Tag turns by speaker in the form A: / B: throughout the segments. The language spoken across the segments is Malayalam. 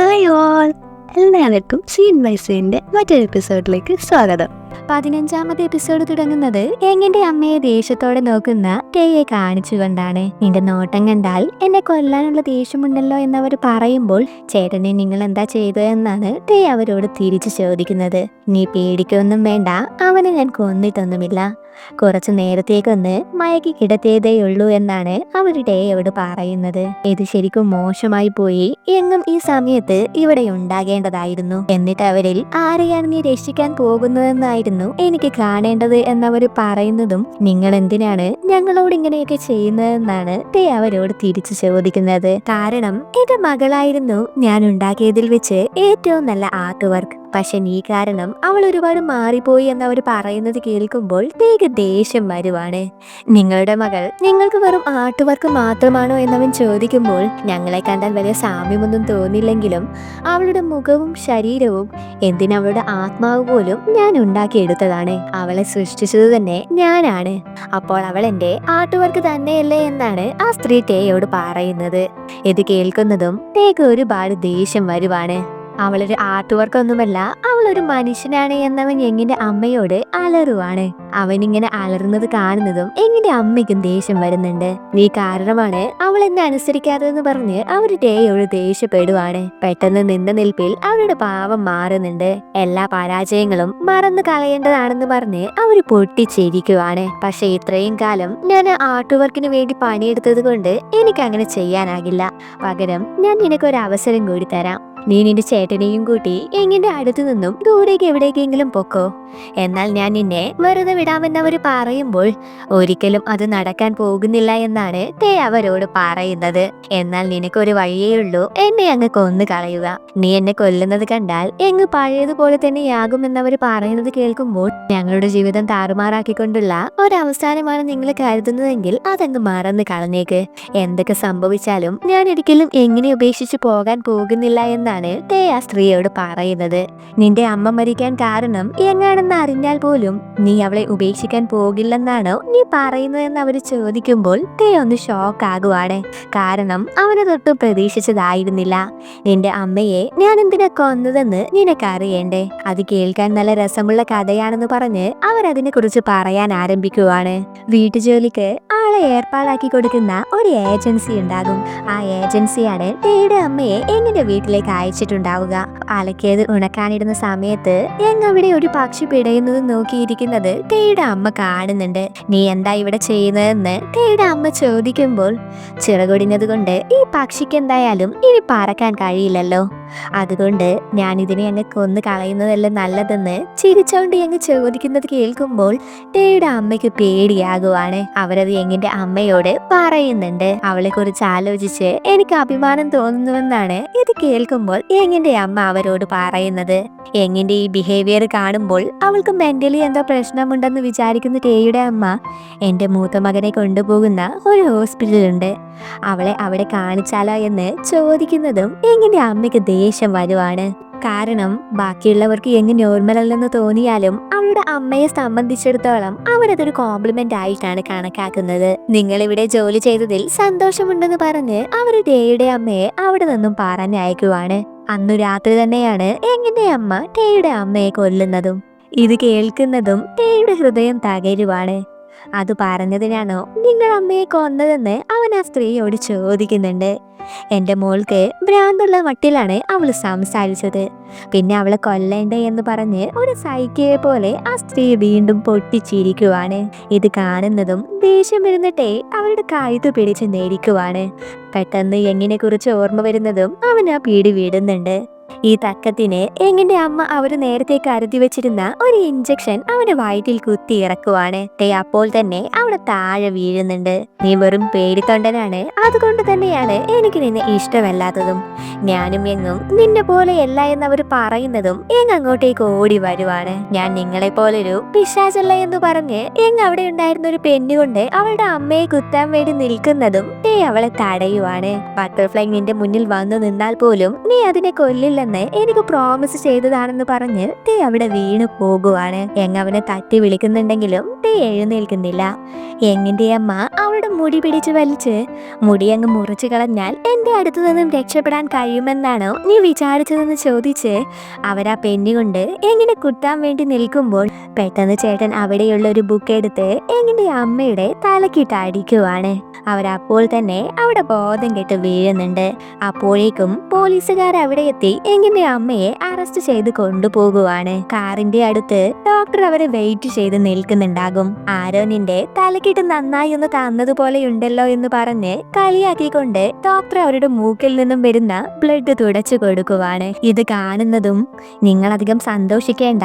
A: ഹായ് ഓൾ എല്ലാവർക്കും സീൻ ബൈ സീന്റെ മറ്റൊരു എപ്പിസോഡിലേക്ക് സ്വാഗതം.
B: പതിനഞ്ചാമത്തെ എപ്പിസോഡ് തുടങ്ങുന്നത് എങ്ങിന്റെ അമ്മയെ ദേഷ്യത്തോടെ നോക്കുന്ന ടേയെ കാണിച്ചുകൊണ്ടാണ്. നിന്റെ നോട്ടം കണ്ടാൽ എന്നെ കൊല്ലാനുള്ള ദേഷ്യമുണ്ടല്ലോ എന്നവർ പറയുമ്പോൾ ചേട്ടനെ നിങ്ങൾ എന്താ ചെയ്തതെന്നാണ് ടേ അവരോട് തിരിച്ചു ചോദിക്കുന്നത്. നീ പേടിക്കൊന്നും വേണ്ട അവനെ ഞാൻ കൊന്നിട്ടൊന്നുമില്ല കുറച്ചു നേരത്തേക്കൊന്ന് മയക്കി കിടത്തിയതേയുള്ളൂ എന്നാണ് അവർ ടേയോട് പറയുന്നത്. ഇത് ശരിക്കും മോശമായി പോയി എങ്ങും ഈ സമയത്ത് ഇവിടെ ഉണ്ടാകേണ്ടതായിരുന്നു. എന്നിട്ട് അവരിൽ ആരെയാണ് നീ രക്ഷിക്കാൻ പോകുന്നതെന്നായിരുന്നു എനിക്ക് കാണേണ്ടത് എന്നവർ പറയുന്നതും നിങ്ങൾ എന്തിനാണ് ഞങ്ങളോട് ഇങ്ങനെയൊക്കെ ചെയ്യുന്നതെന്നാണ് തേ അവരോട് തിരിച്ചു ചോദിക്കുന്നത്. കാരണം എന്റെ മകളായിരുന്നു ഞാൻ ഉണ്ടാക്കിയതിൽ വെച്ച് ഏറ്റവും നല്ല ആർട്ട് വർക്ക് പക്ഷെ നീ കാരണം അവൾ ഒരുപാട് മാറിപ്പോയി എന്ന് അവർ പറയുന്നത് കേൾക്കുമ്പോൾ തേക ദേഷ്യം വരുവാണ്. നിങ്ങളുടെ മകൾ നിങ്ങൾക്ക് വെറും ആർട്ട് വർക്ക് മാത്രമാണോ എന്നവൻ ചോദിക്കുമ്പോൾ ഞങ്ങളെ കണ്ടാൽ വലിയ സാമ്യമൊന്നും തോന്നില്ലെങ്കിലും അവളുടെ മുഖവും ശരീരവും എന്തിനവളുടെ ആത്മാവ് പോലും ഞാൻ ഉണ്ടാക്കിയെടുത്തതാണ്. അവളെ സൃഷ്ടിച്ചത് തന്നെ ഞാനാണ്. അപ്പോൾ അവൾ എന്റെ ആർട്ട് വർക്ക് തന്നെയല്ലേ എന്നാണ് ആ സ്ത്രീ ടേയോട് പറയുന്നത്. ഇത് കേൾക്കുന്നതും ടേക്ക് ഒരുപാട് ദേഷ്യം വരുവാണ്. അവളൊരു ആർട്ട് വർക്ക് ഒന്നുമല്ല അവളൊരു മനുഷ്യനാണ് എന്നവൻ എങ്ങിന്റെ അമ്മയോട് അലറുവാണ്. അവനിങ്ങനെ അലറുന്നത് കാണുന്നതും എങ്ങിന്റെ അമ്മയ്ക്കും ദേഷ്യം വരുന്നുണ്ട്. നീ കാരണമാണ് അവൾ എന്നെ അനുസരിക്കാത്തതെന്ന് പറഞ്ഞ് അവർ ടേയോട് ദേഷ്യപ്പെടുവാണ്. പെട്ടെന്ന് നിന്ന നിൽപ്പിൽ അവരുടെ പാവം മാറുന്നുണ്ട്. എല്ലാ പരാജയങ്ങളും മറന്നു കളയേണ്ടതാണെന്ന് പറഞ്ഞ് അവർ പൊട്ടിച്ചിരിക്കുവാണ്. പക്ഷെ ഇത്രയും കാലം ഞാൻ ആർട്ട് വർക്കിന് വേണ്ടി പണിയെടുത്തത് കൊണ്ട് എനിക്ക് അങ്ങനെ ചെയ്യാനാകില്ല. പകരം ഞാൻ നിനക്കൊരു അവസരം കൂടി തരാം. നീ നിന്റെ ചേട്ടനെയും കൂട്ടി എങ്ങിന്റെ അടുത്തു നിന്നും ദൂരേക്ക് എവിടേക്കെങ്കിലും പൊക്കോ. എന്നാൽ ഞാൻ നിന്നെ വെറുതെ വിടാമെന്നവർ പറയുമ്പോൾ ഒരിക്കലും അത് നടക്കാൻ പോകുന്നില്ല എന്നാണ് തേ അവരോട് പറയുന്നത്. എന്നാൽ നിനക്കൊരു വഴിയേ ഉള്ളൂ എന്നെ അങ്ങ് കൊന്നു കളയുക. നീ എന്നെ കൊല്ലുന്നത് കണ്ടാൽ എങ്ങ് പഴയതുപോലെ തന്നെയാകുമെന്നവർ പറയുന്നത് കേൾക്കുമ്പോൾ ഞങ്ങളുടെ ജീവിതം താറുമാറാക്കിക്കൊണ്ടുള്ള ഒരവസാനമാണ് നിങ്ങൾ കരുതുന്നതെങ്കിൽ അതങ്ങ് മറന്നു കളഞ്ഞേക്ക്. എന്തൊക്കെ സംഭവിച്ചാലും ഞാൻ ഒരിക്കലും എങ്ങനെ ഉപേക്ഷിച്ചു പോകാൻ പോകുന്നില്ല എന്നാണ് തേ ആ സ്ത്രീയോട് പറയുന്നത്. നിന്റെ അമ്മ മരിക്കാൻ കാരണം എങ്ങാണെന്ന് അറിഞ്ഞാൽ പോലും നീ അവളെ ഉപേക്ഷിക്കാൻ പോകില്ലെന്നാണോ നീ പറയുന്നതെന്ന് അവർ ചോദിക്കുമ്പോൾ തേ ഒന്ന് ഷോക്ക് ആകുവാണ്. കാരണം അവന് തൊട്ടും പ്രതീക്ഷിച്ചതായിരുന്നില്ല. നിന്റെ അമ്മയെ ഞാൻ എന്തിനാ കൊന്നതെന്ന് നിനക്കറിയണ്ടേ? അത് കേൾക്കാൻ നല്ല രസമുള്ള കഥയാണെന്ന് പറഞ്ഞ് അവരതിനെ കുറിച്ച് പറയാൻ ആരംഭിക്കുവാണ്. വീട്ടുജോലിക്ക് ആളെ ഏർപ്പാടാക്കി കൊടുക്കുന്ന ഒരു ഏജൻസി ഉണ്ടാകും. ആ ഏജൻസിയാണ് തേയുടെ അമ്മയെ എങ്ങനെ വീട്ടിലേക്ക് അയച്ചിട്ടുണ്ടാവുക അലക്കിയത് ഉണക്കാനിടുന്ന സമയത്ത് ഞങ്ങവിടെ ഒരു പക്ഷി പിടയുന്നത് നോക്കിയിരിക്കുന്നത് ടേയുടെ അമ്മ കാണുന്നുണ്ട്. നീ എന്താ ഇവിടെ ചെയ്യുന്നതെന്ന്? ടേയുടെ അമ്മ ചോദിക്കുമ്പോൾ ചിറകൊടിഞ്ഞത് കൊണ്ട് ഈ പക്ഷിക്ക് എന്തായാലും ഇനി പറക്കാൻ കഴിയില്ലല്ലോ. അതുകൊണ്ട് ഞാൻ ഇതിനെ അങ്ങ് കൊന്നു കളയുന്നതല്ലേ നല്ലതെന്ന് ചിരിച്ചോണ്ട് അങ്ങ് ചോദിക്കുന്നത് കേൾക്കുമ്പോൾ ടേയുടെ അമ്മയ്ക്ക് പേടിയാകുവാണ്. അവരത് എങ്ങിന്റെ അമ്മയോട് പറയുന്നുണ്ട്. അവളെ കുറിച്ച് ആലോചിച്ച് എനിക്ക് അഭിമാനം തോന്നുന്നുവെന്നാണ് ഇത് കേൾക്കുമ്പോൾ എങ്ങിന്റെ അമ്മ അവരോട് പറയുന്നത്? എങ്ങിന്റെ ഈ ബിഹേവിയർ കാണുമ്പോൾ അവൾക്ക് മെന്റലി എന്തോ പ്രശ്നമുണ്ടെന്ന് വിചാരിക്കുന്ന ടേയുടെ അമ്മ എന്റെ മൂത്ത മകനെ കൊണ്ടുപോകുന്ന ഒരു ഹോസ്പിറ്റലുണ്ട്. അവളെ അവിടെ കാണിച്ചാലോ എന്ന് ചോദിക്കുന്നതും എങ്ങിന്റെ അമ്മയ്ക്ക് ദേഷ്യം വരുവാണ്. കാരണം ബാക്കിയുള്ളവർക്ക് എങ്ങ് നോർമൽ അല്ലെന്ന് തോന്നിയാലും അവളുടെ അമ്മയെ സംബന്ധിച്ചിടത്തോളം അവരതൊരു കോംപ്ലിമെന്റ് ആയിട്ടാണ് കണക്കാക്കുന്നത്. നിങ്ങൾ ഇവിടെ ജോലി ചെയ്തതിൽ സന്തോഷമുണ്ടെന്ന് പറഞ്ഞ് അവർ ഡേയുടെ അമ്മയെ അവിടെ നിന്നും പറഞ്ഞയക്കുവാണ് അന്നു രാത്രി തന്നെയാണ് എങ്ങിന്റെ അമ്മ ടേയുടെ അമ്മയെ കൊല്ലുന്നതും ഇത് കേൾക്കുന്നതും ടേയുടെ ഹൃദയം തകരുവാണ്. അത് പറഞ്ഞതിനാണോ നിങ്ങൾ അമ്മയെ കൊന്നതെന്ന് അവൻ ആ സ്ത്രീയോട് ചോദിക്കുന്നുണ്ട്. എന്റെ മോൾക്ക് ഭ്രാന്തുള്ള മട്ടിലാണ് അവൾ സംസാരിച്ചത്. പിന്നെ അവളെ കൊല്ലേണ്ടേ എന്ന് പറഞ്ഞ് ഒരു സൈക്കിയെ പോലെ ആ സ്ത്രീ വീണ്ടും പൊട്ടിച്ചിരിക്കുവാണ്. ഇത് കാണുന്നതും ദേഷ്യം വരുന്നിട്ടേ അവളുടെ കായത്ത് പിടിച്ച് നേരിക്കുവാണ് പെട്ടെന്ന് എങ്ങിനെ കുറിച്ച് ഓർമ്മ വരുന്നതും അവൻ ആ പീടി വീടുന്നുണ്ട്. ഈ തക്കത്തിന് എങ്ങിന്റെ അമ്മ അവർ നേരത്തെ കരുതി വെച്ചിരുന്ന ഒരു ഇഞ്ചക്ഷൻ അവന്റെ വയറ്റിൽ കുത്തി ഇറക്കുവാണ്. ടേ അപ്പോൾ തന്നെ അവിടെ താഴെ വീഴുന്നുണ്ട്. നീ വെറും പേടിത്തൊണ്ടനാണ്. അതുകൊണ്ട് തന്നെയാണ് എനിക്ക് നിന്നെ ഇഷ്ടമല്ലാത്തതും. ഞാനും എങ്ങും നിന്നെ പോലെയല്ല എന്നവർ പറയുന്നതും എങ് അങ്ങോട്ടേക്ക് ഓടി വരുവാണ്. ഞാൻ നിങ്ങളെ പോലൊരു പിശാചല്ല എന്ന് പറഞ്ഞ് എങ് അവിടെ ഉണ്ടായിരുന്ന ഒരു പെണ്ണുകൊണ്ട് അവളുടെ അമ്മയെ കുത്താൻ വേണ്ടി നിൽക്കുന്നതും ടേ അവളെ തടയുവാണ്. ബട്ടർഫ്ലൈ നിന്റെ മുന്നിൽ വന്നു നിന്നാൽ പോലും നീ അതിനെ കൊല്ലില്ലെന്ന് എനിക്ക് പ്രോമിസ് ചെയ്തതാണെന്ന് പറഞ്ഞ് ടേ അവിടെ വീണു പോകുവാണ്. എങ് അവനെ തട്ടി വിളിക്കുന്നുണ്ടെങ്കിലും ടേ എഴുന്നേൽക്കുന്നില്ല. എങ്ങിന്റെ അമ്മ അവളുടെ മുടി പിടിച്ച് വലിച്ച് മുടി അങ്ങ് മുറിച്ചു കളഞ്ഞാൽ എന്റെ അടുത്തു നിന്നും രക്ഷപ്പെടാൻ കഴിയുമെന്നാണോ നീ വിചാരിച്ചതെന്ന് ചോദിച്ച് അവരാ പെന്നി കൊണ്ട് എങ്ങനെ കുത്താൻ വേണ്ടി നിൽക്കുമ്പോൾ പെട്ടെന്ന് ചേട്ടൻ അവിടെയുള്ള ഒരു ബുക്ക് എടുത്ത് എങ്ങിന്റെ അമ്മയുടെ തലക്കിട്ട് അടിക്കുവാണ്. അവരപ്പോൾ തന്നെ അവിടെ ബോധം കെട്ട് വീഴുന്നുണ്ട്. അപ്പോഴേക്കും പോലീസുകാർ അവിടെ എത്തി എങ്ങനെ അമ്മയെ അറസ്റ്റ് ചെയ്ത് കൊണ്ടുപോകുവാണ്? കാറിന്റെ അടുത്ത് ഡോക്ടർ അവരെ വെയിറ്റ് ചെയ്ത് നിൽക്കുന്നുണ്ടാകും. ആരോനിന്റെ തലക്കിട്ട് നന്നായി ഒന്ന് തന്നതുപോലെയുണ്ടല്ലോ എന്ന് പറഞ്ഞ് കളിയാക്കിക്കൊണ്ട് ഡോക്ടർ അവരുടെ മൂക്കിൽ നിന്നും വരുന്ന ബ്ലഡ് തുടച്ചു കൊടുക്കുവാണ്. ഇത് കാണുന്നതും നിങ്ങളധികം സന്തോഷിക്കേണ്ട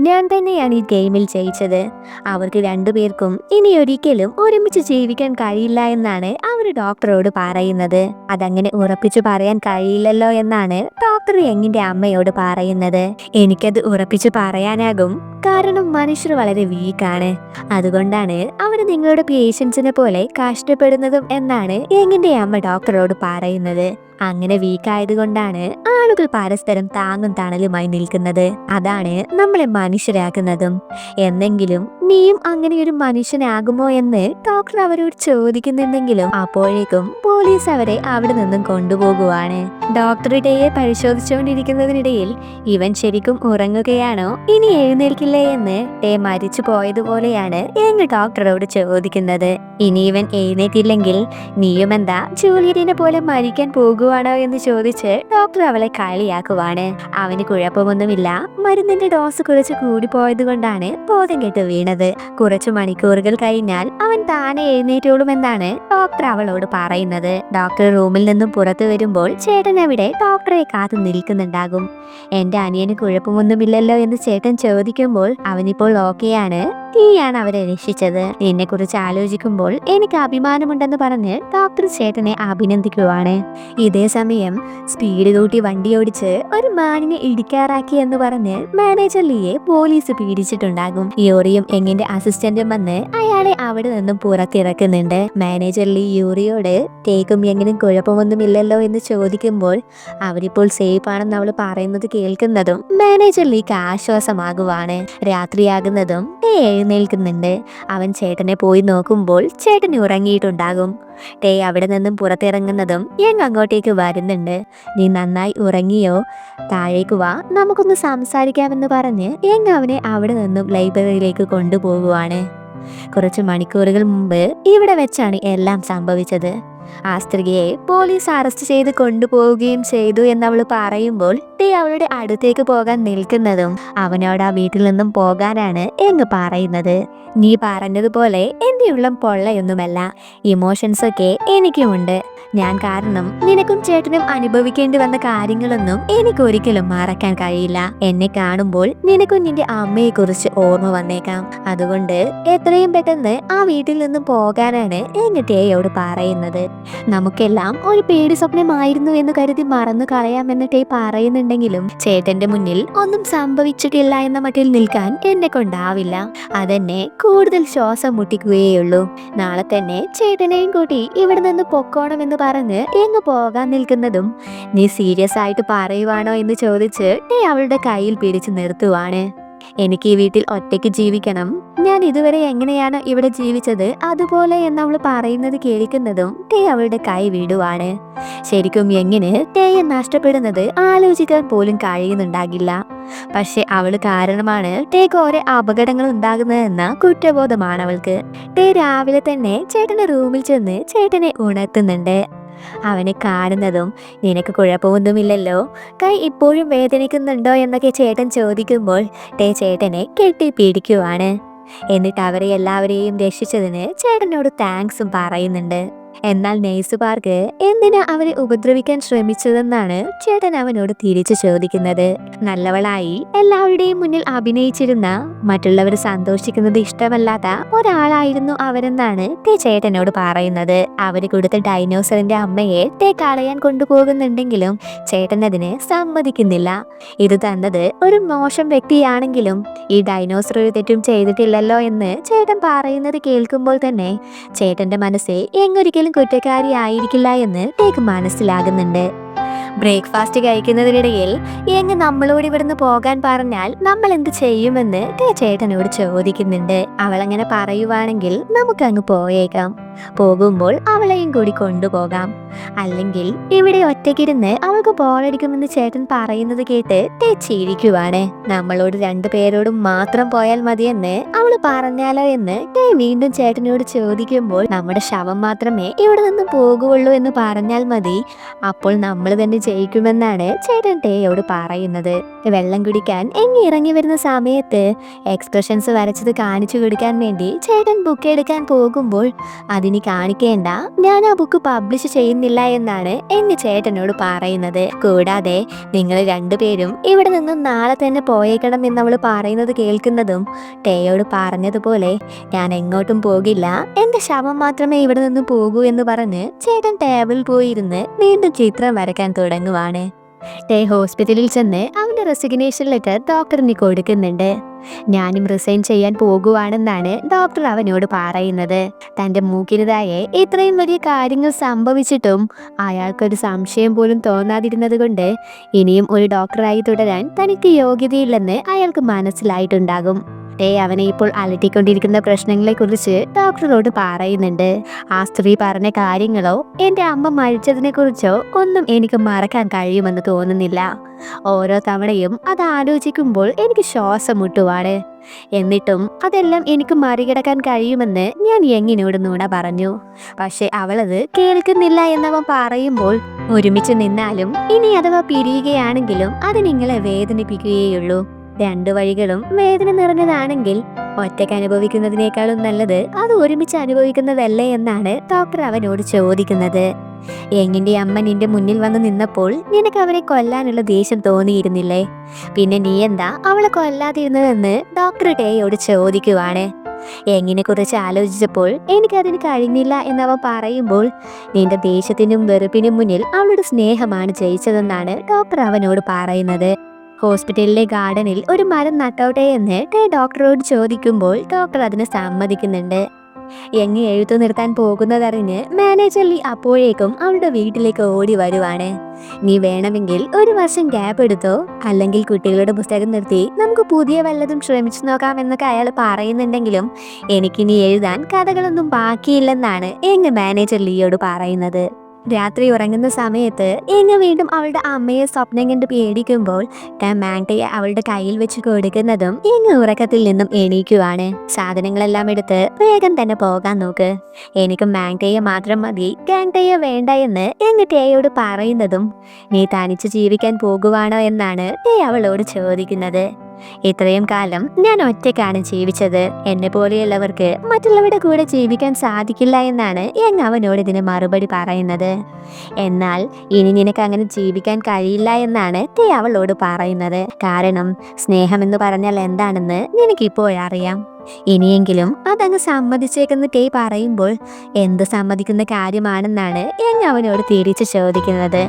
B: ഞാൻ തന്നെയാണ് ഈ ഗെയിമിൽ ജയിച്ചത്. അവർക്ക് രണ്ടുപേർക്കും ഇനി ഒരിക്കലും ഒരുമിച്ച് ജീവിക്കാൻ കഴിയില്ല എന്നാണ് അവർ ഡോക്ടറോട് പറയുന്നത്. അതങ്ങനെ ഉറപ്പിച്ചു പറയാൻ കഴിയില്ലല്ലോ എന്നാണ് ഡോക്ടർ യങ്ങിന്റെ അമ്മയോട് പറയുന്നത്? എനിക്കത് ഉറപ്പിച്ചു പറയാനാകും. കാരണം മനുഷ്യർ വളരെ വീക്കാണ്. അതുകൊണ്ടാണ് അവർ നിങ്ങളുടെ പേഷ്യൻസിനെ പോലെ കഷ്ടപ്പെടുന്നതും എന്നാണ് യങ്ങിന്റെ അമ്മ ഡോക്ടറോട് പറയുന്നത്. അങ്ങനെ വീക്കായതുകൊണ്ടാണ് ആളുകൾ പരസ്പരം താങ്ങും തണലുമായി നിൽക്കുന്നത്. അതാണ് നമ്മളെ മനുഷ്യരാക്കുന്നതും. എന്നെങ്കിലും നീയും അങ്ങനെ ഒരു മനുഷ്യനാകുമോ എന്ന് ഡോക്ടർ അവരോട് ചോദിക്കുന്നുണ്ടെങ്കിലും അപ്പോഴേക്കും പോലീസ് അവരെ അവിടെ നിന്നും കൊണ്ടുപോകുവാണ്. ഡോക്ടറുടെയെ പരിശോധിച്ചുകൊണ്ടിരിക്കുന്നതിനിടയിൽ ഇവൻ ശരിക്കും ഉറങ്ങുകയാണോ? ഇനി എഴുന്നേൽക്കില്ലേ എന്ന് ടേ മരിച്ചു പോയതുപോലെയാണ് എങ്ങ് ഡോക്ടറോട് ചോദിക്കുന്നത്. ഇനി ഇവൻ എഴുന്നേറ്റില്ലെങ്കിൽ നീയുമെന്താ ജൂലിയറ്റിനെ പോലെ മരിക്കാൻ പോകുവാണോ എന്ന് ചോദിച്ച് ഡോക്ടർ അവളെ കളിയാക്കുവാണ്. അവന് കുഴപ്പമൊന്നുമില്ല. മരുന്നിന്റെ ഡോസ് കുറച്ച് കൂടി പോയത് കൊണ്ടാണ് ബോധം കെട്ട് വീണത്. കുറച്ചു മണിക്കൂറുകൾ കഴിഞ്ഞാൽ അവൻ താനെ എഴുന്നേറ്റോളുമെന്നാണ് ഡോക്ടർ അവളോട് പറയുന്നത്. ഡോക്ടർ റൂമിൽ നിന്നും പുറത്തു വരുമ്പോൾ ചേട്ടൻ അവിടെ ഡോക്ടറെ കാത്തു നിൽക്കുന്നുണ്ടാകും. എന്റെ അനിയന് കുഴപ്പമൊന്നുമില്ലല്ലോ എന്ന് ചേട്ടൻ ചോദിക്കുമ്പോൾ അവനിപ്പോൾ ഓക്കെയാണ് നീയാണ് അവരെ രക്ഷിച്ചത്. എന്നെ കുറിച്ച് ആലോചിക്കുമ്പോൾ എനിക്ക് അഭിമാനമുണ്ടെന്ന് പറഞ്ഞ് ഡോക്ടർ ചേട്ടനെ അഭിനന്ദിക്കുവാണ്. ഇതേ സമയം സ്പീഡ് കൂട്ടി വണ്ടി ഓടിച്ച് ഒരു മാനിനെ ഇടിക്കാറാക്കി എന്ന് പറഞ്ഞ് മാനേജർ ലിയെ പോലീസ് പീഡിച്ചിട്ടുണ്ടാകും. യൂറിയും എങ്ങിന്റെ അസിസ്റ്റന്റും വന്ന് അയാളെ അവിടെ നിന്നും പുറത്തിറക്കുന്നുണ്ട്. മാനേജർ ലീ യൂറിയോട് ടേക്കും എങ്ങിനും കുഴപ്പമൊന്നുമില്ലല്ലോ എന്ന് ചോദിക്കുമ്പോൾ അവരിപ്പോൾ സേഫ് ആണെന്ന് അവൾ പറയുന്നത് കേൾക്കുന്നതും മാനേജർ ലീക്ക് ആശ്വാസമാകുവാണ്. രാത്രിയാകുന്നതും എഴുന്നേൽക്കുന്നുണ്ട്. അവൻ ചേട്ടനെ പോയി നോക്കുമ്പോൾ ചേട്ടൻ ഉറങ്ങിയിട്ടുണ്ടാകും. ടേ അവിടെ നിന്നും പുറത്തിറങ്ങുന്നതും യങ് അങ്ങോട്ടേക്ക് വരുന്നുണ്ട്. നീ നന്നായി ഉറങ്ങിയോ? താഴേക്ക് വാ നമുക്കൊന്ന് സംസാരിക്കാമെന്ന് പറഞ്ഞ് യങ് അവനെ അവിടെ നിന്നും ലൈബ്രറിയിലേക്ക് കൊണ്ടുപോകുവാണ് കുറച്ച് മണിക്കൂറുകൾ മുമ്പ് ഇവിടെ വെച്ചാണ് എല്ലാം സംഭവിച്ചത്. ആ സ്ത്രീയെ പോലീസ് അറസ്റ്റ് ചെയ്ത് കൊണ്ടുപോവുകയും ചെയ്തു എന്ന് അവൾ പറയുമ്പോൾ ടീ അവളുടെ അടുത്തേക്ക് പോകാൻ നിൽക്കുന്നതും അവനോട് ആ വീട്ടിൽ നിന്നും പോകാനാണ് എന്ന് പറയുന്നത്. നീ പറഞ്ഞതുപോലെ എന്റെ ഉള്ളം പൊള്ളയൊന്നുമല്ല ഇമോഷൻസ് ഒക്കെ എനിക്കുമുണ്ട് ഞാൻ കാരണം നിനക്കും ചേട്ടനും അനുഭവിക്കേണ്ടി വന്ന കാര്യങ്ങളൊന്നും എനിക്ക് ഒരിക്കലും മറക്കാൻ കഴിയില്ല. എന്നെ കാണുമ്പോൾ നിനക്കും നിന്റെ അമ്മയെ കുറിച്ച് ഓർമ്മ വന്നേക്കാം. അതുകൊണ്ട് എത്രയും പെട്ടെന്ന് ആ വീട്ടിൽ നിന്നും പോകാനാണ് എന്റെ ടേയോട് പറയുന്നത്. നമുക്കെല്ലാം ഒരു പേടി സ്വപ്നമായിരുന്നു എന്ന് കരുതി മറന്നു കളയാമെന്ന് ടേ പറയുന്നുണ്ടെങ്കിലും ചേട്ടന്റെ മുന്നിൽ ഒന്നും സംഭവിച്ചിട്ടില്ല എന്ന മട്ടിൽ നിൽക്കാൻ എന്നെ കൊണ്ടാവില്ല. അതെന്നെ കൂടുതൽ ശ്വാസം മുട്ടിക്കുകയുള്ളൂ നാളെ തന്നെ ചേട്ടനെയും കൂട്ടി ഇവിടെ നിന്ന് പൊക്കോണമെന്ന് പറഞ്ഞ് എങ്ങ് പോകാൻ നിൽക്കുന്നതും നീ സീരിയസ് ആയിട്ട് പറയുവാണോ എന്ന് ചോദിച്ച് ടേ അവളുടെ കയ്യിൽ പിടിച്ചു നിർത്തുവാണ്. എനിക്ക് ഈ വീട്ടിൽ ഒറ്റയ്ക്ക് ജീവിക്കണം. ഞാൻ ഇതുവരെ എങ്ങനെയാണ് ഇവിടെ ജീവിച്ചത്? അതുപോലെ എന്ന് അവൾ പറയുന്നത് കേൾക്കുന്നതും ടേ അവളുടെ കൈ വീടുവാണ്. ശരിക്കും എങ്ങനെ ടേയെ നഷ്ടപ്പെടുന്നത് ആലോചിക്കാൻ പോലും കഴിയുന്നുണ്ടാകില്ല. പക്ഷെ അവൾ കാരണമാണ് ടേക്ക് ഓരോ അപകടങ്ങൾ ഉണ്ടാകുന്നതെന്ന കുറ്റബോധമാണ് അവൾക്ക്. ടേ രാവിലെ തന്നെ ചേട്ടന്റെ റൂമിൽ ചെന്ന് ചേട്ടനെ ഉണർത്തുന്നുണ്ട്. അവനെ കാണുന്നതും നിനക്ക് കുഴപ്പമൊന്നുമില്ലല്ലോ. കൈ ഇപ്പോഴും വേദനിക്കുന്നുണ്ടോ എന്നൊക്കെ ചേട്ടൻ ചോദിക്കുമ്പോൾ ടേ ചേട്ടനെ കെട്ടി പിടിക്കുവാണ് എന്നിട്ട് അവരെ എല്ലാവരെയും രക്ഷിച്ചതിന് ചേട്ടനോട് താങ്ക്സും പറയുന്നുണ്ട്. എന്നാൽ നെയ്സുപാർക്ക് എന്തിനാ അവരെ ഉപദ്രവിക്കാൻ ശ്രമിച്ചതെന്നാണ് ചേട്ടൻ അവനോട് തിരിച്ചു ചോദിക്കുന്നത്. നല്ലവളായി എല്ലാവരുടെയും മുന്നിൽ അഭിനയിച്ചിരുന്ന മറ്റുള്ളവർ സന്തോഷിക്കുന്നത് ഇഷ്ടമല്ലാത്ത ഒരാളായിരുന്നു അവരെന്നാണ് തേ ചേട്ടനോട് പറയുന്നത്. അവർ കൊടുത്ത ഡൈനോസറിന്റെ അമ്മയെ തേ കളയാൻ കൊണ്ടുപോകുന്നുണ്ടെങ്കിലും ചേട്ടൻ അതിന് സമ്മതിക്കുന്നില്ല. ഇത് തന്നത് ഒരു മോശം വ്യക്തിയാണെങ്കിലും ഈ ഡൈനോസർ ഒരു തെറ്റും ചെയ്തിട്ടില്ലല്ലോ എന്ന് ചേട്ടൻ പറയുന്നത് കേൾക്കുമ്പോൾ തന്നെ ചേട്ടന്റെ മനസ്സിൽ എങ്ങൊരിക്കലും കുറ്റക്കാരി ആയിരിക്കില്ല എന്ന് ടേക്ക് മനസ്സിലാകുന്നുണ്ട്. ബ്രേക്ക്ഫാസ്റ്റ് കഴിക്കുന്നതിനിടയിൽ എങ്ങ് നമ്മളോട് ഇവിടുന്ന് പോകാൻ പറഞ്ഞാൽ നമ്മൾ എന്ത് ചെയ്യുമെന്ന് ചേട്ടനോട് ചോദിക്കുന്നുണ്ട്. അവളങ്ങനെ പറയുവാണെങ്കിൽ നമുക്കങ്ങ് പോയേക്കാം. പോകുമ്പോൾ അവളെയും കൂടി കൊണ്ടുപോകാം. അല്ലെങ്കിൽ ഇവിടെ ഒറ്റയ്ക്കിരുന്ന് അവൾക്ക് ബോറടിക്കുമെന്ന് ചേട്ടൻ പറയുന്നത് കേട്ട് തെച്ചിരിക്കുവാണ് നമ്മളോട് രണ്ടു പേരോടും മാത്രം പോയാൽ മതിയെന്ന് അവൾ പറഞ്ഞാലോ എന്ന് ടേ വീണ്ടും ചേട്ടനോട് ചോദിക്കുമ്പോൾ നമ്മുടെ ശവം മാത്രമേ ഇവിടെ നിന്ന് പോകുള്ളൂ എന്ന് പറഞ്ഞാൽ മതി. അപ്പോൾ നമ്മൾ തന്നെ ജയിക്കുമെന്നാണ് ചേട്ടൻ ടേയോട് പറയുന്നത്. വെള്ളം കുടിക്കാൻ എങ്ങി ഇറങ്ങി വരുന്ന സമയത്ത് എക്സ്പ്രഷൻസ് വരച്ചത് കാണിച്ചു കൊടുക്കാൻ വേണ്ടി ചേട്ടൻ ബുക്ക് എടുക്കാൻ പോകുമ്പോൾ അതിന് കാണിക്കേണ്ട. ഞാൻ ആ ബുക്ക് പബ്ലിഷ് ചെയ്യുന്നില്ല എന്നാണ് എന്റെ ചേട്ടനോട് പറയുന്നത്. കൂടാതെ നിങ്ങൾ രണ്ടുപേരും ഇവിടെ നിന്നും നാളെ തന്നെ പോയേക്കണം എന്ന് അവൾ പറയുന്നത് കേൾക്കുന്നതും ടേയോട് പറഞ്ഞതുപോലെ ഞാൻ എങ്ങോട്ടും പോകില്ല. എന്റെ ശവം മാത്രമേ ഇവിടെ നിന്ന് പോകൂ എന്ന് പറഞ്ഞ് ചേട്ടൻ ടേബിളിൽ പോയിരുന്ന് വീണ്ടും ചിത്രം വരയ്ക്കാൻ തുടങ്ങുവാണ്. ടേ ഹോസ്പിറ്റലിൽ ചെന്ന് അവന്റെ റെസിഗ്നേഷൻ ലെറ്റർ ഡോക്ടറിന് കൊടുക്കുന്നുണ്ട്. ഞാനും റിസൈൻ ചെയ്യാൻ പോകുവാണെന്നാണ് ഡോക്ടർ അവനോട് പറയുന്നത്. തന്റെ മൂക്കിനുതായെ ഇത്രയും വലിയ കാര്യങ്ങൾ സംഭവിച്ചിട്ടും അയാൾക്കൊരു സംശയം പോലും തോന്നാതിരുന്നത് കൊണ്ട് ഇനിയും ഒരു ഡോക്ടറായി തുടരാൻ തനിക്ക് യോഗ്യതയില്ലെന്ന് അയാൾക്ക് മനസ്സിലായിട്ടുണ്ടാകും. ടേ അവനെ ഇപ്പോൾ അലട്ടിക്കൊണ്ടിരിക്കുന്ന പ്രശ്നങ്ങളെ കുറിച്ച് ഡോക്ടറോട് പറയുന്നുണ്ട്. ആ സ്ത്രീ പറഞ്ഞ കാര്യങ്ങളോ എന്റെ അമ്മ മരിച്ചതിനെ കുറിച്ചോ ഒന്നും എനിക്ക് മറക്കാൻ കഴിയുമെന്ന് തോന്നുന്നില്ല. ഓരോ തവണയും അത് ആലോചിക്കുമ്പോൾ എനിക്ക് ശ്വാസം മുട്ടുവാണ്. എന്നിട്ടും അതെല്ലാം എനിക്ക് മറികടക്കാൻ കഴിയുമെന്ന് ഞാൻ എങ്ങിനോട് നുണ പറഞ്ഞു. പക്ഷെ അവളത് കേൾക്കുന്നില്ല എന്നവൻ പറയുമ്പോൾ ഒരുമിച്ച് നിന്നാലും ഇനി അഥവാ പിരിയുകയാണെങ്കിലും അത് നിങ്ങളെ വേദനിപ്പിക്കുകയുള്ളൂ രണ്ടു വഴികളും വേദന നിറഞ്ഞതാണെങ്കിൽ ഒറ്റയ്ക്ക് അനുഭവിക്കുന്നതിനേക്കാളും നല്ലത് അത് ഒരുമിച്ച് അനുഭവിക്കുന്നതല്ലേ എന്നാണ് ഡോക്ടർ അവനോട് ചോദിക്കുന്നത്. എങ്ങിന്റെ അമ്മ നിന്റെ മുന്നിൽ വന്ന് നിന്നപ്പോൾ നിനക്ക് അവരെ കൊല്ലാനുള്ള ദേഷ്യം തോന്നിയിരുന്നില്ലേ? പിന്നെ നീ എന്താ അവളെ കൊല്ലാതിരുന്നതെന്ന് ഡോക്ടർ ടേയോട് ചോദിക്കുവാണ്. എങ്ങിനെ കുറിച്ച് ആലോചിച്ചപ്പോൾ എനിക്കതിന് കഴിഞ്ഞില്ല എന്നവ പറയുമ്പോൾ നിന്റെ ദേഷ്യത്തിനും വെറുപ്പിനും മുന്നിൽ അവളുടെ സ്നേഹമാണ് ജയിച്ചതെന്നാണ് ഡോക്ടർ അവനോട് പറയുന്നത്. ഹോസ്പിറ്റലിലെ ഗാർഡനിൽ ഒരു മരം നട്ടോട്ടെ എന്ന് ടേ ഡോക്ടറോട് ചോദിക്കുമ്പോൾ ഡോക്ടർ അതിന് സമ്മതിക്കുന്നുണ്ട്. എങ്ങി എഴുത്തു നിർത്താൻ പോകുന്നതറിഞ്ഞ് മാനേജർ ലീ അപ്പോഴേക്കും അവളുടെ വീട്ടിലേക്ക് ഓടി വരുവാണ്. നീ വേണമെങ്കിൽ ഒരു വർഷം ഗ്യാപ്പ് എടുത്തോ? അല്ലെങ്കിൽ കുട്ടികളുടെ പുസ്തകം നിർത്തി നമുക്ക് പുതിയ വല്ലതും ശ്രമിച്ചു നോക്കാം എന്നൊക്കെ അയാൾ പറയുന്നുണ്ടെങ്കിലും എനിക്കിനി എഴുതാൻ കഥകളൊന്നും ബാക്കിയില്ലെന്നാണ് എങ്ങ് മാനേജർ ലീയോട് പറയുന്നത്. രാത്രി ഉറങ്ങുന്ന സമയത്ത് എങ്ങ വീണ്ടും അവളുടെ അമ്മയെ സ്വപ്നം കണ്ട് പേടിക്കുമ്പോൾ കമാൻഡയെ അവളുടെ കയ്യിൽ വെച്ച് കൊടുക്കുന്നതും എങ്ങ ഉറക്കത്തിൽ നിന്നും എണീക്കുവാണ്. സാധനങ്ങളെല്ലാം എടുത്ത് വേഗം തന്നെ പോകാൻ നോക്ക്. എനിക്ക് മാങ്ടയെ മാത്രം മതി. ഗാങ്ടയെ വേണ്ട എന്ന് എങ്ങ ടേയോട് പറയുന്നതും നീ തനിച്ച് ജീവിക്കാൻ പോകുവാണോ എന്നാണ് ടേ അവളോട് ചോദിക്കുന്നത്. ഇത്രയും കാലം ഞാൻ ഒറ്റയ്ക്കാണ് ജീവിച്ചത്. എന്നെ പോലെയുള്ളവർക്ക് മറ്റുള്ളവരുടെ കൂടെ ജീവിക്കാൻ സാധിക്കില്ല എന്നാണ് യങ് അവനോട് ഇതിന് മറുപടി പറയുന്നത്. എന്നാൽ ഇനി നിനക്ക് അങ്ങനെ ജീവിക്കാൻ കഴിയില്ല എന്നാണ് തീ അവളോട് പറയുന്നത്. കാരണം സ്നേഹം എന്ന് പറഞ്ഞാൽ എന്താണെന്ന് നിനക്കിപ്പോഴറിയാം ഇനിയെങ്കിലും അതങ്ങ് സമ്മതിച്ചേക്കെന്ന് ടേ പറയുമ്പോൾ എന്ത് സമ്മതിക്കുന്ന കാര്യമാണെന്നാണ് യങ് അവനോട് തിരിച്ചു ചോദിക്കുന്നത്.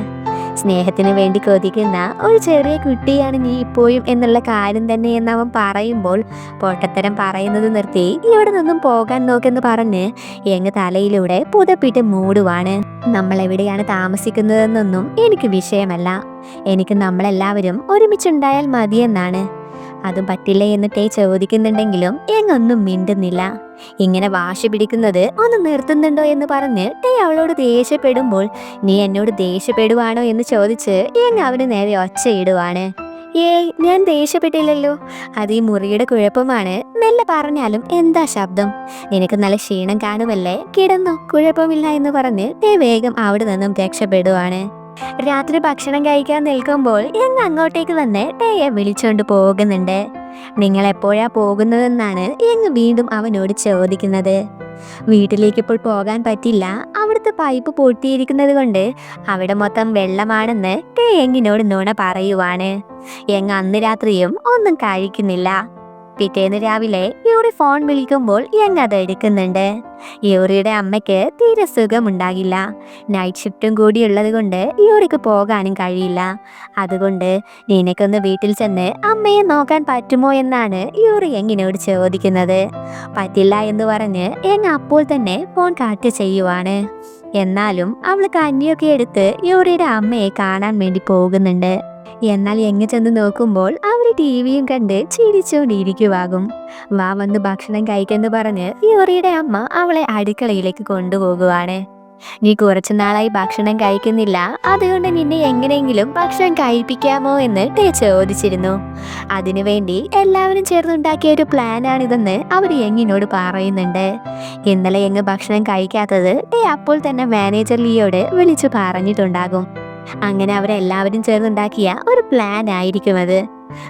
B: സ്നേഹത്തിന് വേണ്ടി കൊതിക്കുന്ന ഒരു ചെറിയ കുട്ടിയാണ് നീ ഇപ്പോഴും എന്നുള്ള കാര്യം തന്നെ എന്ന് അവൻ പറയുമ്പോൾ പൊട്ടത്തരം പറയുന്നത് നിർത്തി ഇവിടെ നിന്നും പോകാൻ നോക്കെന്ന് പറഞ്ഞ് എങ്ങ് തലയിലൂടെ പുതപ്പിട്ട് മൂടുവാണ്. നമ്മൾ എവിടെയാണ് താമസിക്കുന്നതെന്നൊന്നും എനിക്ക് വിഷയമല്ല. എനിക്ക് നമ്മളെല്ലാവരും ഒരുമിച്ചുണ്ടായാൽ മതിയെന്നാണ്. അതും പറ്റില്ല എന്ന് ടേ ചോദിക്കുന്നുണ്ടെങ്കിലും എങ്ങൊന്നും മിണ്ടുന്നില്ല. ഇങ്ങനെ വാശി പിടിക്കുന്നത് ഒന്ന് നിർത്തുന്നുണ്ടോ എന്ന് പറഞ്ഞ് ടേ അവളോട് ദേഷ്യപ്പെടുമ്പോൾ നീ എന്നോട് ദേഷ്യപ്പെടുവാണോ എന്ന് ചോദിച്ച് എങ് അവന് നേരെ ഒച്ചയിടുവാണ്? ഏയ് ഞാൻ ദേഷ്യപ്പെട്ടില്ലല്ലോ. അത് ഈ മുറിയുടെ കുഴപ്പമാണ്. മെല്ലെ പറഞ്ഞാലും എന്താ ശബ്ദം? നിനക്ക് നല്ല ക്ഷീണം കാണുമല്ലേ? കിടന്നോ. കുഴപ്പമില്ല എന്ന് പറഞ്ഞ് ടേ വേഗം അവിടെ നിന്നും രക്ഷപ്പെടുവാണ്. രാത്രി ഭക്ഷണം കഴിക്കാൻ നിൽക്കുമ്പോൾ ഞങ്ങൾ അങ്ങോട്ടേക്ക് വന്ന് ടേയെ വിളിച്ചുകൊണ്ട് പോകുന്നുണ്ട്. നിങ്ങൾ എപ്പോഴാ പോകുന്നതെന്നാണ് ഞങ്ങൾ വീണ്ടും അവനോട് ചോദിക്കുന്നത്. വീട്ടിലേക്ക് ഇപ്പോൾ പോകാൻ പറ്റില്ല. അവിടുത്തെ പൈപ്പ് പൊട്ടിയിരിക്കുന്നത് കൊണ്ട് അവിടെ മൊത്തം വെള്ളമാണെന്ന് ടേ എങ്ങിനോട് നുണ പറയുവാണ്. എങ്ങ് അന്ന് രാത്രിയും ഒന്നും കഴിക്കുന്നില്ല. പിറ്റേന്ന് രാവിലെ യൂറി ഫോൺ വിളിക്കുമ്പോൾ യങ് എടുക്കുന്നുണ്ട്? യൂറിയുടെ അമ്മയ്ക്ക് തീരെ സുഖമുണ്ടാകില്ല. നൈറ്റ് ഷിഫ്റ്റും കൂടി ഉള്ളത് കൊണ്ട് യൂറിക്ക് പോകാനും കഴിയില്ല. അതുകൊണ്ട് നിനക്കൊന്ന് വീട്ടിൽ ചെന്ന് അമ്മയെ നോക്കാൻ പറ്റുമോ എന്നാണ് യൂറി എങ്ങിനോട് ചോദിക്കുന്നത്. പറ്റില്ല എന്ന് പറഞ്ഞ് യങ് അപ്പോൾ തന്നെ ഫോൺ കാറ്റ് ചെയ്യുവാണ്. എന്നാലും അവൾ കഞ്ഞിയൊക്കെ എടുത്ത് യൂറിയുടെ അമ്മയെ കാണാൻ വേണ്ടി പോകുന്നുണ്ട്. എന്നാൽ എങ്ങ് ചെന്ന് നോക്കുമ്പോൾ അവർ ടി വിയും കണ്ട് ചിരിച്ചുകൊണ്ടിരിക്കുവാകും വാ വന്ന് ഭക്ഷണം കഴിക്കെന്ന് പറഞ്ഞ് യോറിയുടെ അമ്മ അവളെ അടുക്കളയിലേക്ക് കൊണ്ടുപോകുവാണ്. നീ കുറച്ചു നാളായി ഭക്ഷണം കഴിക്കുന്നില്ല. അതുകൊണ്ട് നിന്നെ എങ്ങനെയെങ്കിലും ഭക്ഷണം കഴിപ്പിക്കാമോ എന്ന് ടേ ചോദിച്ചിരുന്നു. അതിനുവേണ്ടി എല്ലാവരും ചേർന്നുണ്ടാക്കിയ ഒരു പ്ലാനാണിതെന്ന് അവർ എങ്ങിനോട് പറയുന്നുണ്ട്. ഇന്നലെ എങ്ങ് ഭക്ഷണം കഴിക്കാത്തത് ടേ അപ്പോൾ തന്നെ മാനേജർ ലിയോട് വിളിച്ചു പറഞ്ഞിട്ടുണ്ടാകും. അങ്ങനെ അവരെല്ലാവരും ചേർന്നുണ്ടാക്കിയ ഒരു പ്ലാൻ ആയിരിക്കും അത്.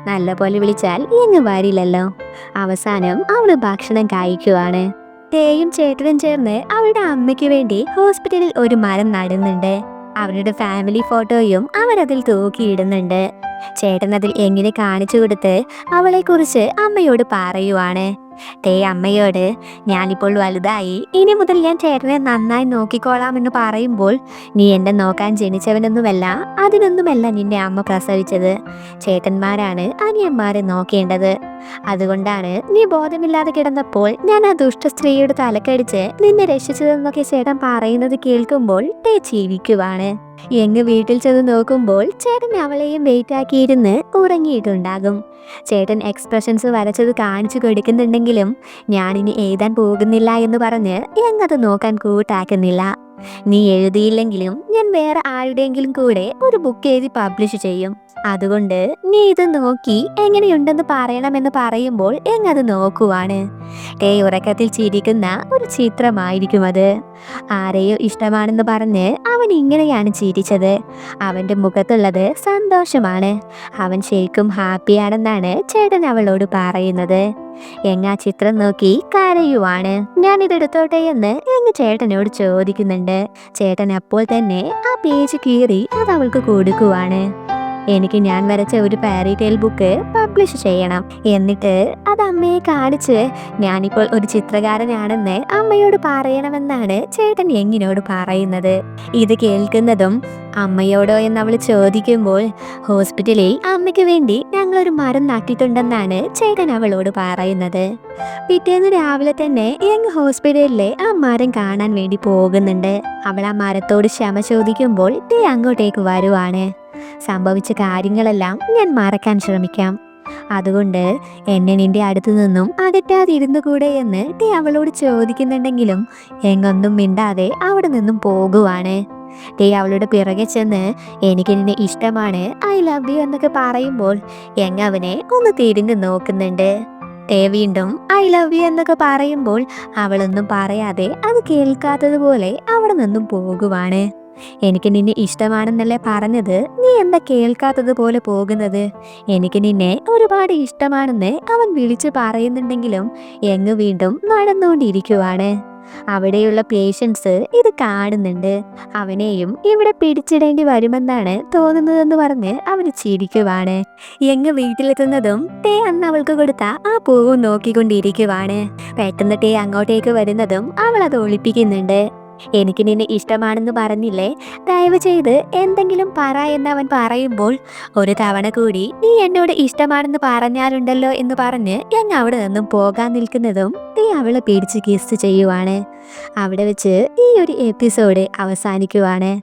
B: നല്ലപോലെ വിളിച്ചാൽ ഇങ്ങ് വരില്ലല്ലോ. അവസാനം അവൾ ഭക്ഷണം കഴിക്കുവാണ്. തേയും ചേട്ടനും ചേർന്ന് അവളുടെ അമ്മയ്ക്ക് വേണ്ടി ഹോസ്പിറ്റലിൽ ഒരു മരം നടുന്നുണ്ട്. അവരുടെ ഫാമിലി ഫോട്ടോയും അവരതിൽ തൂക്കിയിടുന്നുണ്ട്. ചേട്ടൻ അതിൽ എങ്ങനെ കാണിച്ചു കൊടുത്ത് അവളെക്കുറിച്ച് അമ്മയോട് പറയുവാണ്. തേ അമ്മയോട് ഞാനിപ്പോൾ വലുതായി ഇനി മുതൽ ഞാൻ ചേട്ടനെ നന്നായി നോക്കിക്കോളാം എന്ന് പറയുമ്പോൾ നീ എന്നെ നോക്കാൻ ജനിച്ചവനൊന്നുമല്ല അതിനൊന്നുമല്ല നിന്റെ അമ്മ പ്രസവിച്ചത്. ചേട്ടന്മാരാണ് അനിയന്മാരെ നോക്കേണ്ടത്. അതുകൊണ്ടാണ് നീ ബോധമില്ലാതെ കിടന്നപ്പോൾ ഞാൻ ആ ദുഷ്ട സ്ത്രീയുടെ തലക്കടിച്ച് നിന്നെ രക്ഷിച്ചതെന്നൊക്കെ ചേട്ടൻ പറയുന്നത് കേൾക്കുമ്പോൾ ടേ ചിരിക്കുവാണ്. എങ്ങ് വീട്ടിൽ ചെന്ന് നോക്കുമ്പോൾ ചേട്ടൻ അവളെയും വെയിറ്റ് ആക്കിയിരുന്ന് ഉറങ്ങിയിട്ടുണ്ടാകും. ചേട്ടൻ എക്സ്പ്രഷൻസ് വരച്ചത് കാണിച്ചു കൊടുക്കുന്നുണ്ടെങ്കിലും ഞാനിനി എഴുതാൻ പോകുന്നില്ല എന്ന് പറഞ്ഞ് എങ്ങത് നോക്കാൻ കൂട്ടാക്കുന്നില്ല. നീ എഴുതിയില്ലെങ്കിലും ഞാൻ വേറെ ആരുടെയെങ്കിലും കൂടെ ഒരു ബുക്ക് എഴുതി പബ്ലിഷ് ചെയ്യും. അതുകൊണ്ട് നീ ഇത് നോക്കി എങ്ങനെയുണ്ടെന്ന് പറയണമെന്ന് പറയുമ്പോൾ എങ്ങത് നോക്കുവാണ്. ടേ ഉറക്കത്തിൽ ചിരിക്കുന്ന ഒരു ചിത്രമായിരിക്കും അത്. ആരെയോ ഇഷ്ടമാണെന്ന് പറഞ്ഞ് അവൻ ഇങ്ങനെയാണ് ചിരിച്ചത്. അവന്റെ മുഖത്തുള്ളത് സന്തോഷമാണ്. അവൻ ശരിക്കും ഹാപ്പിയാണെന്നാണ് ചേട്ടൻ അവളോട് പറയുന്നത്. എങ്ങ ചിത്രം നോക്കി കരയുവാണ്. ഞാൻ ഇതെടുത്തോട്ടെ എന്ന് എങ്ങ് ചേട്ടനോട് ചോദിക്കുന്നുണ്ട്. ചേട്ടൻ അപ്പോൾ തന്നെ ആ പേജ് കീറി അത് അവൾക്ക് കൊടുക്കുവാണ്. എനിക്ക് ഞാൻ വരച്ച ഒരു പാരി ബുക്ക് പബ്ലിഷ് ചെയ്യണം. എന്നിട്ട് അത് അമ്മയെ കാണിച്ച് ഞാനിപ്പോൾ ഒരു ചിത്രകാരനാണെന്ന് അമ്മയോട് പറയണമെന്നാണ് ചേട്ടൻ എങ്ങിനോട് പറയുന്നത്? ഇത് കേൾക്കുന്നതും അമ്മയോടോ എന്ന് അവൾ ചോദിക്കുമ്പോൾ ഹോസ്പിറ്റലിൽ അമ്മയ്ക്ക് വേണ്ടി ഞങ്ങളൊരു മരം നട്ടിട്ടുണ്ടെന്നാണ് ചേട്ടൻ അവളോട് പറയുന്നത്. പിറ്റേന്ന് രാവിലെ തന്നെ യങ് ഹോസ്പിറ്റലിലെ ആ മരം കാണാൻ വേണ്ടി പോകുന്നുണ്ട്. അവൾ ആ മരത്തോട് ക്ഷമ ചോദിക്കുമ്പോൾ ടേ അങ്ങോട്ടേക്ക് വരുവാണ്. സംഭവിച്ച കാര്യങ്ങളെല്ലാം ഞാൻ മറക്കാൻ ശ്രമിക്കാം. അതുകൊണ്ട് എന്നെ നിന്റെ അടുത്തു നിന്നും അകറ്റാതിരുന്നു കൂടെ എന്ന് ടേ അവളോട് ചോദിക്കുന്നുണ്ടെങ്കിലും എങ്ങൊന്നും മിണ്ടാതെ അവിടെ നിന്നും പോകുവാണ്. ടേ അവളുടെ പിറകെ ചെന്ന് എനിക്ക് നിന്നെ ഇഷ്ടമാണ് ഐ ലവ് യു എന്നൊക്കെ പറയുമ്പോൾ എങ്ങവനെ ഒന്ന് തിരിഞ്ഞു നോക്കുന്നുണ്ട്. ടേ വീണ്ടും ഐ ലവ് യു എന്നൊക്കെ പറയുമ്പോൾ അവളൊന്നും പറയാതെ അത് കേൾക്കാത്തതുപോലെ അവിടെ നിന്നും പോകുവാണ്. എനിക്ക് നിന്നെ ഇഷ്ടമാണെന്നല്ലേ പറഞ്ഞത്? നീ എന്താ കേൾക്കാത്തതുപോലെ പോകുന്നത്? എനിക്ക് നിന്നെ ഒരുപാട് ഇഷ്ടമാണെന്ന് അവൻ വിളിച്ചു പറയുന്നുണ്ടെങ്കിലും എങ്ങ് വീണ്ടും നടന്നുകൊണ്ടിരിക്കുവാണ്. അവിടെയുള്ള പേഷ്യൻസ് ഇത് കാണുന്നുണ്ട്. അവനെയും ഇവിടെ പിടിച്ചിടേണ്ടി വരുമെന്നാണ് തോന്നുന്നതെന്ന് പറഞ്ഞ് അവന് ചിരിക്കുവാണ്. എങ്ങ് വീട്ടിലെത്തുന്നതും തേ അന്ന് അവൾക്ക് കൊടുത്ത ആ പൂവും നോക്കിക്കൊണ്ടിരിക്കുവാണ്. പെട്ടെന്ന് തേ അങ്ങോട്ടേക്ക് വരുന്നതും അവൾ അത് ഒളിപ്പിക്കുന്നുണ്ട്. എനിക്ക് നിന്നെ ഇഷ്ടമാണെന്ന് പറഞ്ഞില്ലേ? ദയവ് ചെയ്ത് എന്തെങ്കിലും പറ എന്ന് അവൻ പറയുമ്പോൾ ഒരു തവണ കൂടി നീ എന്നോട് ഇഷ്ടമാണെന്ന് പറഞ്ഞാലുണ്ടല്ലോ എന്ന് പറഞ്ഞ് ഞങ്ങൾ അവിടെ നിന്നും പോകാൻ നിൽക്കുന്നതും നീ അവളെ പിടിച്ച് കിസ് ചെയ്യുവാണ്. അവിടെ വെച്ച് ഈ ഒരു എപ്പിസോഡ് അവസാനിക്കുവാണ്.